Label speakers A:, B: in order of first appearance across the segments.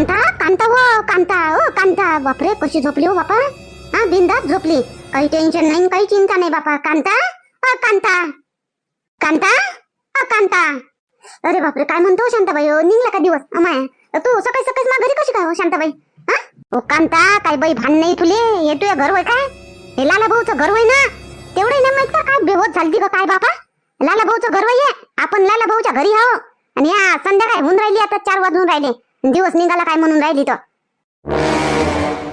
A: कांता कांता हो कांता हो कांता. बापरे कशी झोपली हो बापा? हा बिंदात झोपली. काही टेन्शन नाही काही चिंता नाही बापा. कांता अ कांता. कांता अ कांता. अरे बापरे काय म्हणतो शांताबाई? निघला का दिवस? अमाय तू सकाळी सकाळी मा घरी कशी काय हो शांताबाई? हा? ओ कांता काय बाई भान नाही तुले? हे तुझ्या घर होय काय? हे लाला भाऊचं घर होय ना? तेवढं नाही माहीत का काय बेहोत झालती का काय बापा? लाला भाऊचं घर होय आपण लाला भाऊच्या घरी आहो. आणि या संध्याकाळी होऊन राहिली आता चार वाजून राहिले. दिवस निघाला काय म्हणून राहिली तर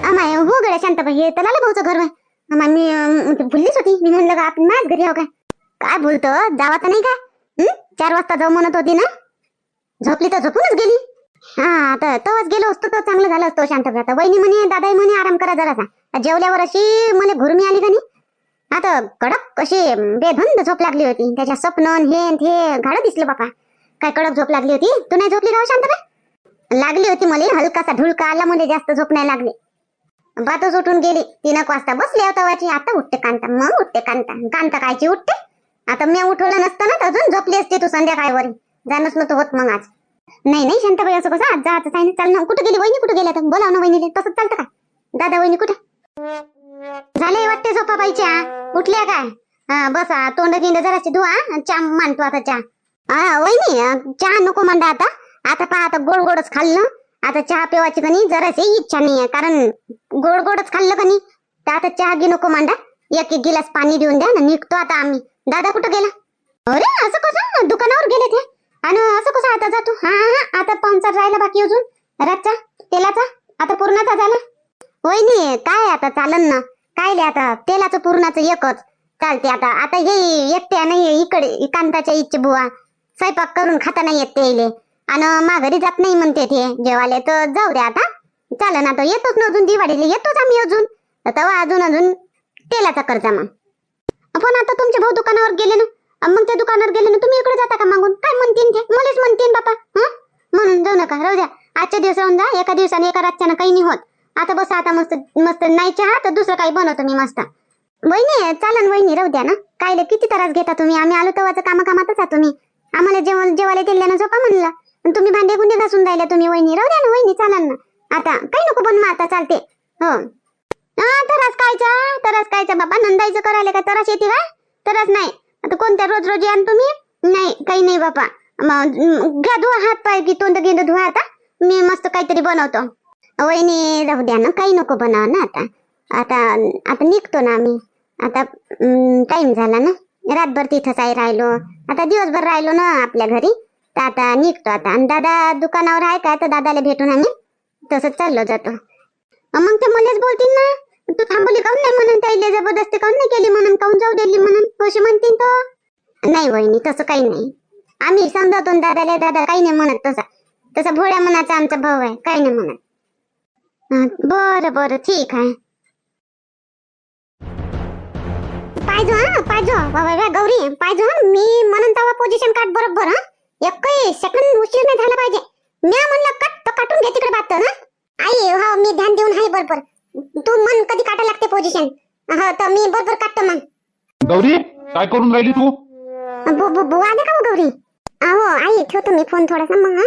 A: अमाय हो गड्या शांताबाई हे तर लाला भाऊचं घर होय. मी भुललीच होती. मी म्हणलं का आपण माझ घरी आहो काय? काय बोलतो? जावा तर नाही का चार वाजता जाऊ म्हणत होती ना? झोपली तर झोपूनच गेली. हा आता तवाच गेलो असतो तर चांगलं झालं असतो शांतता आता वहिनी म्हणे दादाई म्हणे आराम करा जरासा. जेवल्यावर अशी मला घुरमी आली का नाही? आता कडक कशी बेधुंद झोप लागली होती. त्याच्या स्वप्न हे हे घाडं दिसलं बापा. काय कडक झोप लागली होती. तू नाही झोपली का हो लागली होती मला हलकासा ढुलका आला म्हणजे जास्त झोप नाही लागली. बातच उठून गेली तीन एक वाजता बसली होता वाची आता उठते कांता मग उठते कांता कांता कायची उठते? आता मी उठवलं नसतं ना अजून झोपली असते तू संध्याकाळवर. जाणच नव्हतं होत मग आज. नाही नाही शांताबाई असं कसं? आज जायचं आहे चाल ना कुठे गेली वहिनी? कुठे गेल्या तर? बोलाव ना वहिनीले. तसंच चालतं का दादा वहिनी कुठे? झाले वाटते झोपाबाईच्या उठल्या काय? हा बसा. तोंड गिंड जराशी धुवा. चहा मांडतो आता चहा. वहिनी चहा नको मांडा आता. आता पहा आता गोड गोडच खाल्लं. आता चहा पिवायची कनी जराशी इच्छा नाही आहे कारण गोड गोडच खाल्लं कनी तर आता चहा घे नको मांडा. एक एक गिलास पाणी देऊन द्या ना निघतो आता आम्ही. दादा कुठं गेला? अरे असं कसं? दुकानावर गेले ते. आणि असं कसं आता जातो? हा हा आता पाहुणचार राहिला बाकी अजून. रातचा तेलाचा आता पूर्णाचा झाला. वहिनी काय आता? चालन ना. काय ले आता? तेलाचं पूर्णाचं एकच. चालते आता. आता हे एकट्या नाही इकडे कांताच्या इच्छे बुवा. स्वयंपाक करून खाता नाही येत ते आणि माघारी जात नाही म्हणते ते. जेवाले तर जाऊ द्या आता. चालन आता येतोच ना अजून दिवाळीला येतोच आम्ही अजून. तेव्हा अजून अजून तेलाचा करता मग. पण आता तुमचे भाऊ दुकानावर गेले ना. मग त्या दुकानावर गेले ना तुम्ही इकडे जाता का मागून? काय म्हणतीन ते? मलाच म्हणतीन बापा. हं? म्हणून जाऊ नका राहू द्या. आजच्या दिवस राहून जा एका दिवसाने एका रातच्यानं काही नाही होत. आता बस आता मस्त मस्त नाही चहा तर दुसरं काही बनवतो मी मस्त. वहिनी चालन वहिनी राहू द्या ना. कायले किती त्रास घेता तुम्ही? आम्ही आलो तेव्हाचं कामा कामातच आहात तुम्ही. आम्हाला जेवण जेवायला दिल्यानं झोपा म्हणलं. तुम्ही भांडे गुंडे घासून राहिल्या तुम्ही वहिनी. राहू द्या ना वहिनी चालन ना. आता काही नको बनवा आता चालते. हो. तरस तरच कायचा? तरच कायचा बाबा? नंदाईचं करायला का तरच येते का तरच नाही. आता कोणत्या रोज रोज यान तुम्ही? नाही काही नाही बापा मग, घ्या धुवा हात पाय की तोंड गेंद धुवा आता. मी मस्त काहीतरी बनवतो. वहिनी राहू द्या ना काही नको बनवा ना आता. आता आता निघतो ना आम्ही. आता टाइम झाला ना. रातभर तिथंच आहे राहिलो. आता दिवसभर राहिलो ना आपल्या घरी. तर आता निघतो आता. आणि दादा दुकानावर आहे काय तर दादाला भेटून आम्ही तसंच चाललो जातो. मग ते मलाच बोलतील ना. तू थांबवली काऊन नाही म्हणून? त्याला जबरदस्ती काऊन नाही केली म्हणून? काऊन जाऊ दिली म्हणून? कशी म्हणतील तो? नाही वहिनी तसं काही नाही. आम्ही समजावतो दादाला दादा काही नाही म्हणत तसा. तसा भोळ्या मनाचा आमचा भाऊ आहे काही नाही म्हणत. बर बरं बरं ठीक आहे. पाहिजो हा पाहिजो. बाबा गौरी पाहिजो मी म्हणून तेव्हा पोझिशन काढ बरोबर हा. एकही सेकंद उशीर नाही झाला पाहिजे. मी म्हणलं कट तर काटून घे तिकडे बात ना आई हो मी ध्यान देऊन आहे बरोबर. तू मन कधी काटा लागते पोझिशन हो तर मी बरोबर काटतो मग
B: गौरी काय करून राहिली तू?
A: बु- बु- बुवा आले का हो गौरी? अहो आई ठेवतो मी फोन थोडासा मग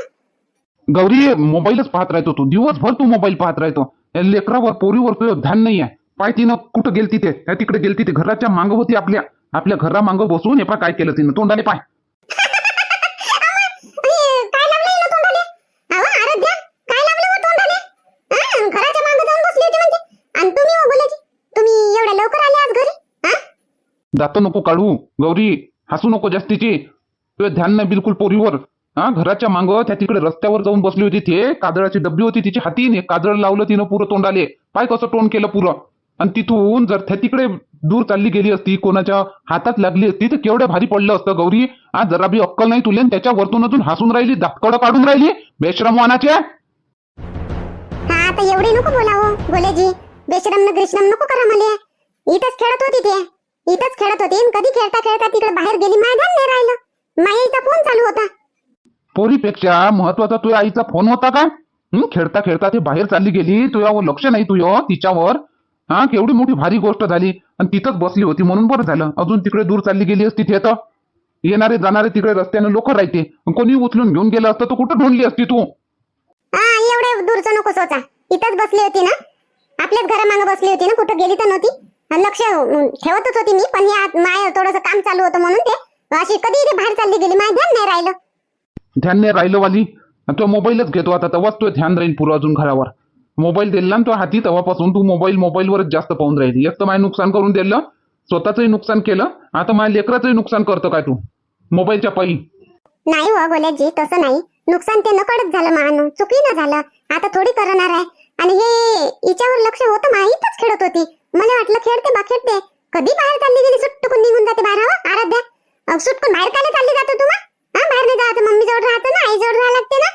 B: गौरी मोबाईलच पाहत राहतो तू. दिवसभर तू मोबाईल पाहत राहतो. लेकरावर पोरीवर तुझं ध्यान नाही आहे पाय तिनं कुठं गेलती ते? त्या तिकडे गेलती ते. घराच्या मागं होती आपल्या. आपल्या घरा मागं बसून हे पा काय केलं तिनं. तोंडाने पाय
A: अरे, काय लागलं हिला तोंडाले अहो आराध्या काय लागलं हो तोंडाले हा, घराच्या मागे जाऊन बसली होती म्हणते आणि तुम्ही हो बोलायची तुम्ही एवढ्या लवकर आले आज घरी हा
B: दात नको काढू. गौरी हसू नको जास्तीची. तुझं ध्यान नाही बिलकुल पोरीवर. हा घराच्या मागं त्या तिकडे रस्त्यावर जाऊन बसली होती ते. काजळाची डब्बी होती तिची हाती ने काजळ लावलं तिनं पुरं तोंडाले. पाय कसं तोंड केलं पुरं. आणि तिथून जर त्या तिकडे दूर चालली गेली असती कोणाच्या हातात लागली असती तर केवढ्या भारी पडलं असतं गौरी. आज जरा बी अक्कल नाही तुले त्याच्या वरतून हसून राहिली दातकडं काढून राहिली. बेश्रम वानाच्या
A: हा आता एवढे नको बोलावं गोलेजी. बेशरम न नको करा मला. इथंच खेळत होती ते. इथंच खेळत होती आणि कधी खेळता खेळता तिकडे बाहेर गेली माझ्या ध्यान नाही राहिलं. माईचा फोन चालू होता.
B: पोरीपेक्षा महत्त्वाचा तुझ्या आईचा फोन होता का? हं? खेळता खेळता ते बाहेर चालली गेली तुझ्यावर लक्ष नाही तुझं तिच्यावर. हा? केवढी मोठी भारी गोष्ट झाली. आणि तिथंच बसली होती म्हणून बरं झालं. अजून तिकडे दूर चालली गेली असती ते तर. येणारे जाणारे तिकडे रस्त्याने लोक राहते. कोणी उचलून घेऊन गेलं असतं तर कुठं ढोंडली असती तू?
A: हा एवढे दूरचं नको सोचा. इथंच बसली होती ना? आपल्याच घरामागं बसली होती ना? कुठं गेली तर नव्हती? लक्ष ठेवतच होती मी पण माय थोडस काम चालू होतं म्हणून ते अशी कधी ते बाहेर चालली गेली माझ्या ध्यान नाही राहिलं.
B: ध्यान नाही राहिलं वाली. तो मोबाईलच घेतो आता तेव्हाच तो ध्यान राहील पुरं अजून घरावर. मोबाईल दिला ना तो हाती तेव्हापासून तू मोबाईल मोबाईलवरच जास्त पाहून राहिली. एक तर माझं नुकसान करून दिलं स्वतःचंही नुकसान केलं आता माझ्या लेकराचंही नुकसान करतो काय तू? मोबाईलच्या पायी.
A: नाही हो गोल्याजी तसं नाही. नुकसान ते नकळत झालं मान चुकीनं झालं. आता थोडी करणार आहे. आणि हे हिच्यावर लक्ष होतं माहीतच खेळत होती. मला वाटलं खेळते बा खेळते. कधी बाहेर चालली गेली? सुटकून निघून जाते बाहेर हो, आराध्या सुटकून बाहेर काय चालली जातो तू हा बाहेर नाही जात. मम्मी जवळ राहतो ना आई जवळ राहावं लागते ना.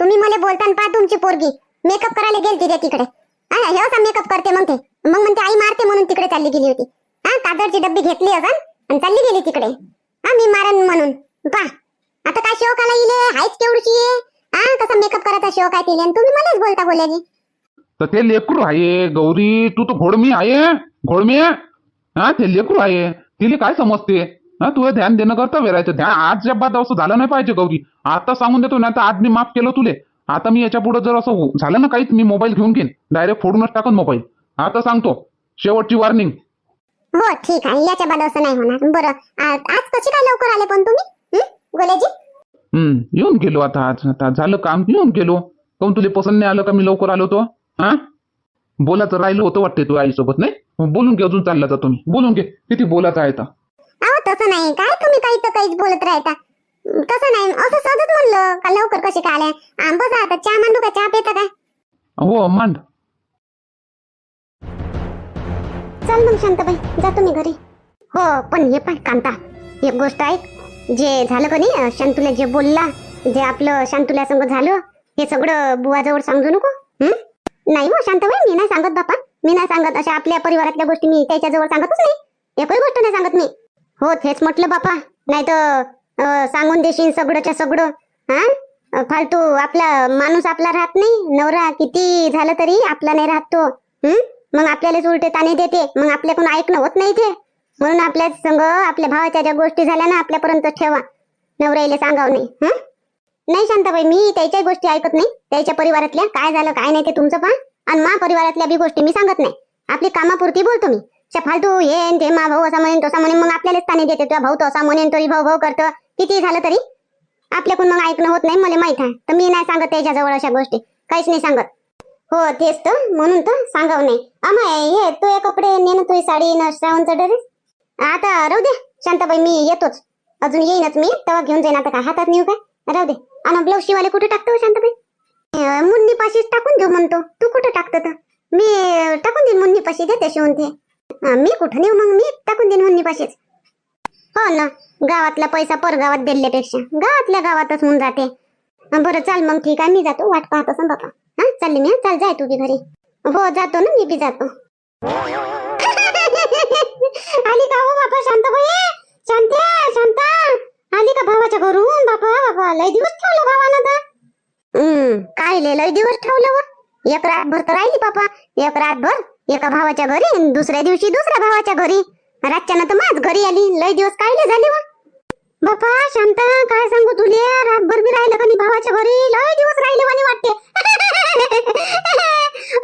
A: तुम्ही मला बोलताना पहा तुमची पोरगी. मेकअप करायला गेली त्या तिकडे. हे असा मेकअप करते मग ते. मग म्हणते आई मारते म्हणून तिकडे चालली गेली होती. हा कादरची डब्बी घेतली असा आणि चालली गेली तिकडे हा मी मारन म्हणून पहा आता काय शोक हायच केवढची आहे हा कसा मेकअप करायचा शोक आहे तिले तुम्ही मलाच बोलता बोलायची
B: तर ते लेकरू आहे गौरी तू तर घोडमी आहे घोडमी. आहे हा ते लेकरू आहे. तिला काय समजते? हा तुला ध्यान देणं कर्तव्य राहायचं ध्यान आज बाद असं झालं नाही पाहिजे गौरी. आता सांगून देतो ना आता आज मी माफ केलं तुले. आता मी याच्यापुढे जर असं हो- झालं ना काहीच मी मोबाईल घेऊन घेईन. डायरेक्ट फोडूनच टाकन मोबाईल आता सांगतो शेवटची वॉर्निंग
A: हो ठीक आहे. याच्या बाद असं नाही होणार. बरं. आ- आज कशी काय लवकर आले पण तुम्ही?
B: हम्म येऊन गेलो आता आज. आता झालं काम येऊन गेलो. काऊन तुला पसंत नाही आलं का मी लवकर आलो तो हा? बोलायचं राहिलं होतं वाटते तू आईसोबत नाही? बोलून घे अजून चालला जातो मी. बोलून घे किती बोलायचं आहे
A: अहो तसं नाही. काय तुम्ही काही तर काहीच बोलत राहता? तसं नाही. असं सहजच म्हणलं का लवकर कसे काय आले आ, बसा आता चहा मांडू का? चहा पिता काय
B: हो मांड.
A: चल मग शांताबाई जातो मी घरी. हो पण हे पाय कांता. एक गोष्ट ऐक. जे झालं का नाही शांतुला जे बोलला जे आपलं शांतुल्या संग झालं हे सगळं बुवाजवळ सांगू नको नाही हो शांतबाई मी नाही सांगत बापा. मी नाही सांगत अशा आपल्या परिवारातल्या गोष्टी मी त्याच्याजवळ सांगतच नाही. एकही गोष्ट नाही सांगत मी. हो तेच म्हटलं बापा. नाही तर सांगून देशील सगळंच्या सगळं हा? फालतू आपला माणूस आपला राहत नाही. नवरा किती झालं तरी आपला नाही राहत तो मग आपल्यालाच उलटे ताने देते. मग आपल्याकडून ऐकणं होत नाही ते. म्हणून आपल्या संग आपल्या भावाच्या ज्या गोष्टी झाल्या ना आपल्यापर्यंत ठेवा. नवऱ्याला सांगाव नाही हं? नाही शांताबाई मी त्याच्याही गोष्टी ऐकत नाही. त्याच्या परिवारातल्या काय झालं काय नाही ते तुमचं पण. आणि मा परिवारातल्या बी गोष्टी मी सांगत नाही. आपली कामापुरती बोलतो मी. फालतू हे ते मा भाऊ असा म्हणेन तसा म्हणेन मग आपल्यालाच ताने देते. तुझा भाऊ तसा म्हणेन तरी भाऊ भाऊ करतो. किती झालं तरी. आपल्याकडून मग ऐकणं होत नाही मला माहीत आहे. तर मी नाही सांगत त्याच्याजवळ अशा गोष्टी. काहीच नाही सांगत. हो तेच तर. म्हणून तर सांगाव नाही. अमा हे तू कपडे ने ना तुझी साडी न श्रावणचा ड्रेस आता राहू दे. शांताबाई मी येतोच. अजून येईनच मी. तेव्हा घेऊन जाईन. आता काय हातात नेऊ काय? राहू दे. आणि ब्लाऊज शिवाले कुठे टाकतो हो शांताबाई? मुन्नी पाशीच टाकून देऊ म्हणतो. तू कुठे टाकतो तर? मी टाकून देईन मुन्नी पाशी देते शिवून ते मी कुठं नेऊ मग? मी टाकून देईन मुन्नी पाशीच हो ना. गावातला पैसा परगावात दिल्यापेक्षा गावातल्या गावातच होऊन जाते. बरं चाल मग ठीक आहे. मी जातो. वाट पाहत असं बापा. हा चालली मी चाल जाय तू बी घरी. हो जातो ना. मी बी जातो आली का हो बापा शांताबाई शांत्या शांता आली का भावाच्या घरून बापा बापा लय दिवस ठेवलं भावानं तर हम्म. काय लय लय दिवस ठेवलं व एक रातभर तर राहिली बापा. एक रातभर एका भावाच्या घरी आणि दुसऱ्या दिवशी दुसऱ्या भावाच्या घरी. रातच्यानं तर माझ घरी आली. लय दिवस कायले झाले व बापा शांता काय सांगू तुले? रातभर बी राहिलं का नाही भावाच्या घरी? लय दिवस राहिले वाणी वाटते.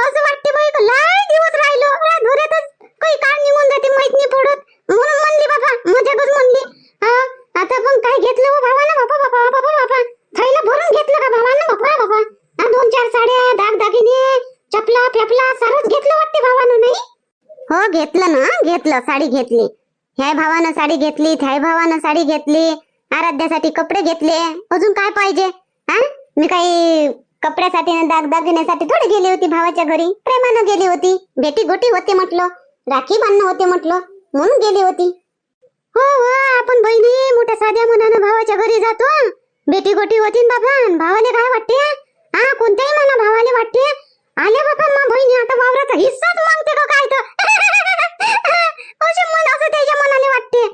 A: असं वाटते बाई का लय दिवस राहिलो रातभरातच काही काळ निघून जाते माहीत नाही पडत म्हणून म्हणली बाबा मजाकच म्हणली हा आता पण काय घेतलं हो भावानं बापा बापा बापा बापा थैला भरून घेतलं का भावानं बापा बापा हा दोन चार साड्या दाग दागिने चपला फेपला सारच घेतलं वाटते भावानं नाही हो घेतलं साडी घेतली. ह्या भावानं साडी घेतली त्या भावानं साडी घेतली. आराध्यासाठी कपडे घेतले. अजून काय पाहिजे? हा? मी काही कपड्यासाठी दागदागिन्यासाठी थोडी गेली होती भावाच्या घरी. प्रेमानं गेली होती. भेटी गोटी होते म्हटलं. राखी बांधणं होते म्हटलं. म्हणून गेली होती. हो हो आपण बहिणी मोठ्या साध्या मनानं भावाच्या घरी जातो बेटी गोटी होती बाबा. भावाले काय वाटते? हा कोणत्याही मला भावाले वाटते? आले बाबा मा बहिणी आता वावराचा हिस्साच मागते का काय तर? असे मला असं त्याच्या मनाने वाटते.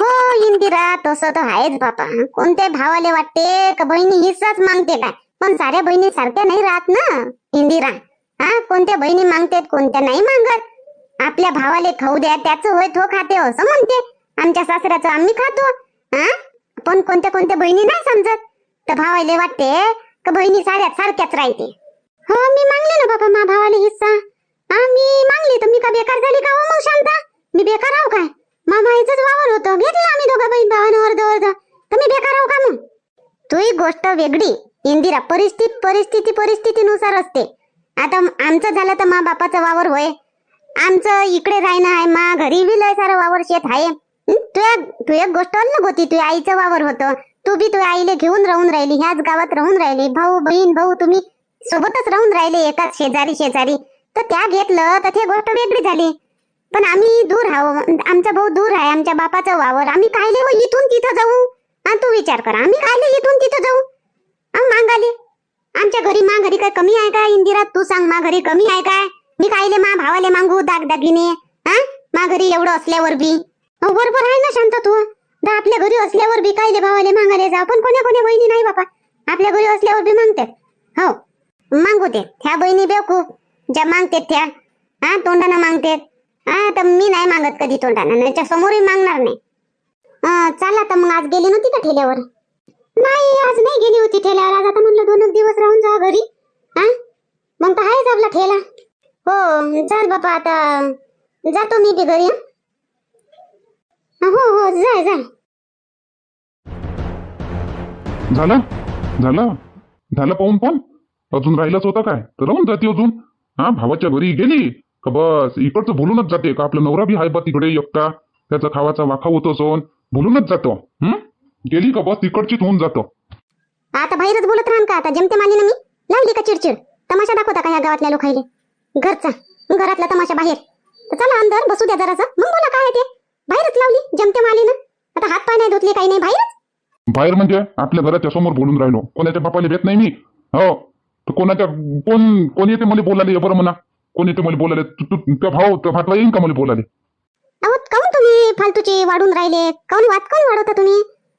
A: हो इंदिरा तसं तर आहेच बापा. कोणत्या भावाले वाटते का बहिणी हिस्साच मागते काय पण साऱ्या बहिणी सारख्या नाही राहत ना इंदिरा. हा कोणत्या बहिणी मागतात कोणत्या नाही मागत. आपल्या भावाले खाऊ द्या त्याचं होय तो खाते असं म्हणते. आमच्या सासऱ्याचं आम्ही खातो. हा पण कोणत्या कोणत्या बहिणी नाही समजत. तर भावाले वाटते का बहिणी साऱ्या सारख्याच राहते. हो मी मागले ना बाबा मा भावाले हिस्सा. हा मी मागली तर मी का बेकार झाली का हो मग शांता? मी बेकार आहो काय? मामा माईचंच वावर होतं. घेतलं आम्ही दोघं बहीण भावानं अर्ध अर्ध. तर मी बेकार आहो का मग? तू ही गोष्ट वेगळी. इंदिरा परिस्थिती परिस्थिती परिस्थितीनुसार असते. आता आमचं झालं तर मा बापाचं वावर होय. आमचं इकडे राहणं आहे मा घरी बी लय सारं वावर शेत आहे. हं? तुया तू एक गोष्ट अलग होती. तुझ्या आईचं वावर होतं. तू बी तुझ्या आईले घेऊन राहून राहिली. ह्याच गावात राहून राहिली. भाऊ बहीण भाऊ तुम्ही सोबतच राहून राहिले एकाच शेजारी शेजारी. तर त्या घेतलं तर ते गोष्ट वेगळी झाली. पण आम्ही दूर आहो आमचा भाऊ दूर आहे आमच्या बापाचं वावर. आम्ही कायले हो इथून तिथं जाऊ? हा तू विचार कर आम्ही कायले इथून तिथं जाऊ? मांगाले. आमच्या घरी मा घरी काय कमी आहे का इंदिरा? तू सांग मा घरी कमी आहे काय? मी कायले मा भावाले मागू दागदागिने? हा मा घरी एवढं असल्यावर बी. हो बरोबर आहे ना शांत तू? आपल्या घरी असल्यावर बी कायले भावाले मागायला जा पण कोण्या कोण्या बहिणी नाही बापा. आपल्या घरी असल्यावर बी मागते. हो मागू दे. ह्या बहिणी बेवकूफ. ज्या मागतात त्या. हा तोंडानं मागतात. हा तर मी नाही मागत कधी तोंडानं. त्याच्या समोरही मागणार नाही. हा, चला तर मग. आज गेली नव्हती का ठेल्यावर? नाही आज नाही गेली होती ठेल्यावर. आज आता म्हणलं दोन दिवस राहून जा घरी. हा? मग तर आहेच आपला ठेला. हो चल बापा आता. जातो मी बी घरी हो. हो जाय जाय.
B: झालं? झालं? झालं पाहून पण? अजून राहिलाच होता काय? तर राहून जाते अजून? हा भावाच्या घरी गेली? का बस? इकडचं भुलूनच जाते. का आपला नवरा बी आहे बा तिकडे एकटा? त्याचा खावाचा वाखा होतो सोन. भुलूनच जातो. हं? गेली का बस? तिकडचीच होऊन जातो.
A: आता बाहेरच बोलत राहन का? आता जमते माली ना मी? लागली का चिडचिड? तमाशा दाखवता का ह्या गावातल्या लोकायले? घरचा. घरातला तमाशा बाहेर. तर चला अंदर बसू द्या जरासं. मग बोला काय आहे ते? बाहेरच लावली जमते माली ना? आता हात पाय नाही धुतले काही नाही. बाहेरच?
B: बाहेर म्हणजे? आपल्या घराच्या समोर बोलून राहिलो. कोणाच्या बापाला भेट नाही मी? हो. तर कोणाच्या कोण कोण येते मला बोलाले ये बरं म्हणा. कोण येते मला बोलाले तू त्या भाऊ त्या भातला येईन का मला बोलाले
A: अहो काऊन तुम्ही फालतूचे वाढून राहिले? काऊन वाद काऊन वाढवता तुम्ही?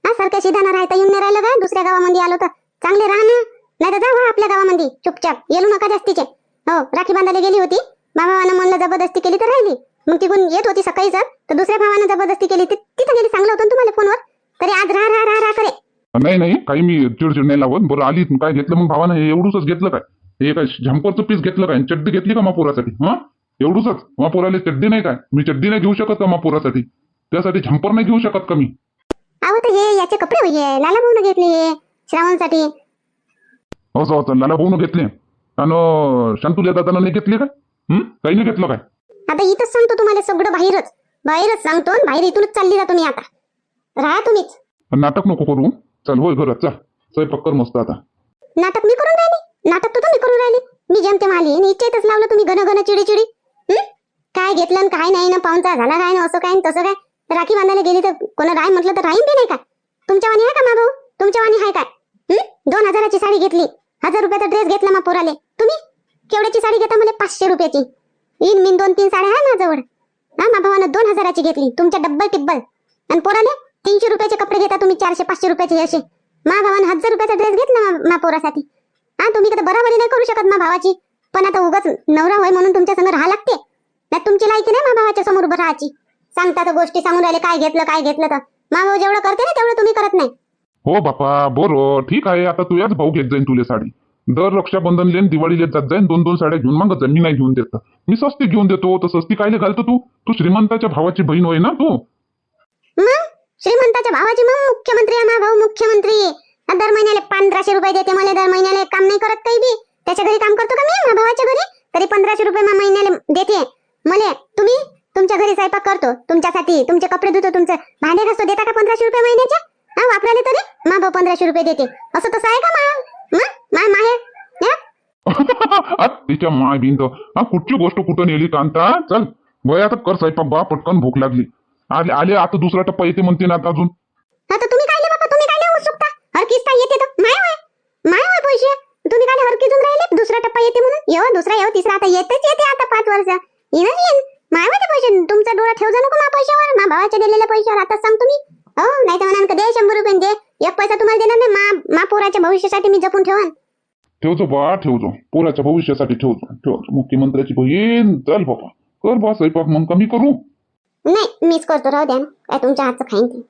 A: हा सारख्या शिधाना राहता येऊन नाही राहिलं का? दुसऱ्या गावामध्ये आलो तर. चांगले राहा ना. नाही तर जावा हो आपल्या गावामध्ये. चुपचाप. येऊ नका जास्तीचे. हो राखी बांधायला गेली होती. भावानं म्हणलं जबरदस्ती केली तर राहिली. मग तिकून येत होती सकाळी सर तर दुसऱ्या भावानं जबरदस्ती केली. ती- तिथं गेली सांगलं होतं ना तुम्हाला फोनवर. तरी आज राहा राहा राहा करे.
B: नाही नाही. काही मी चिडचिड नाही लावत बरं आली काय घेतलं? मग भावानं हे एवढूच घेतलं काय? हे काय झंपरचं पीस घेतलं काय? चड्डी घेतली का मापोरासाठी हा? एवढूच मापोराला चड्डी नाही काय? मी चड्डी नाही घेऊ शकत का मापोरासाठी त्यासाठी झंपर नाही घेऊ शकत का मी?
A: अहो तर हे याचे कपडे लाला घेतले श्रावणसाठी.
B: असं असं. लाला भाऊन घेतले. आणि शांतुल्या दादानं नाही घेतले काय? काही नाही घेतलं काय?
A: आता इथंच सांगतो तुम्हाला सगळं बाहेरच. बाहेरच सांगतो बाहेर इथूनच चालली जातो मी आता. राहा तुम्हीच.
B: नाटक नको करू. चल होय घरात चल. स्वयंपाक कर मस्त आता.
A: नाटक मी करून राहिली? नाटक तर तुम्ही करून राहिली. मी जमते माली आणि इच्छेतच लावलं तुम्ही घन घन चिडी चिडी काय घेतलं आणि काय नाही ना पाहुणचा झाला काय ना असं काय तसं काय? राखी बांधायला गेली तर कोणा राय म्हटलं तर राहीन बी नाही का? तुमच्या वाणी आहे का मा भाऊ? तुमच्या वाणी आहे काय? दोन हजाराची साडी घेतली. हजार रुपयाचा ड्रेस घेतला मा पोराले. तुम्ही? केवढ्याची साडी घेता मला पाचशे रुपयाची. इन मिन दोन तीन साड्या आहे माझ्याजवळ. हा मा भावानं दोन हजाराची घेतली. तुमच्या डब्बल टिब्बल. आणि पोराले? तीनशे रुपयाचे कपडे घेता तुम्ही चारशे पाचशे रुपयाचे असे. मा भावानं हजार रुपयाचा ड्रेस घेतला मा- पोरासाठी. हा तुम्ही कधी बराबरी नाही करू शकत मा भावाची. पण आता उगाच नवरा होय म्हणून तुमच्या संग राहा लागते. नाही तुमची लायकी नाही मा भावाच्या समोर उभं राहायची. सांगता तर गोष्टी सांगून राहिले काय घेतलं काय घेतलं तर. मा भाऊ जेवढं करते ना तेवढं तुम्ही करत नाही.
B: हो बापा बरं ठीक आहे. आता तू याच भाऊ घेत जाईन तुले साडी. दर रक्षाबंधन लेन दिवाळीला जात जाईन दोन दोन साड्या घेऊन मागत जाईन मी नाही घेऊन देत. मी सस्ती घेऊन देतो तर सस्ती कायले घालतो तू? तू श्रीमंताच्या भावाची बहीण होय ना तू?
A: श्रीमंताच्या भावाची मग मुख्यमंत्री आहे मा भाऊ मुख्यमंत्री दर महिन्याला पंधराशे रुपये देते मला दर महिन्याला काम नाही करत काही बी. त्याच्या घरी काम करतो का मी मा भावाच्या घरी? तरी पंधराशे रुपये मा महिन्याला देते. मले तुम्ही? तुमच्या घरी स्वयंपाक करतो तुमच्यासाठी तुमचे कपडे धुतो तुमचं भांडे घासतो देता का पंधराशे रुपये महिन्याचे? हा वापराले तरी? मा भाऊ पंधराशे रुपये देते. असं तसं आहे का मा? मा? माहेर
B: तिच्या माय बिंद. हा कुठची गोष्ट कुठं नेली कांता? चल. वय आता कर स्वयंपाक बा पटकन भूक लागली. आले आले आता दुसरा टप्पा येते म्हणते ना आता अजून.
A: आता तुम्ही कायले बाबा तुम्ही कायले उत्सुकता. हर किस्ता येते तर. माय होय. माय होय पैसे. तुम्ही कायले हर किजून राहिले. दुसरा टप्पा येते म्हणून. येव दुसरा येव तिसरा. आता येतेच येते आता पाच वर्ष. येणच येईन माय होय ते पैसे. तुमचा डोळा ठेव जा नको मा पैशावर. मा भावाच्या दिलेल्या पैशावर. आता सांगतो मी हो नाही तर म्हणाल दे शंभर रुपये दे. एक पैसा तुम्हाला देणार नाही. मा मा पोराच्या भविष्यासाठी मी जपून ठेवान.
C: ठेवतो बा ठेवतो पोराच्या भविष्यासाठी ठेवतो ठेवतो मुख्यमंत्र्याची बहीण. चल बाबा. कर बा स्वयंपाक. मग कमी करू.
A: नाही मीच करतो राहू द्या ना. काय तुमच्या हातचं खाईन ते.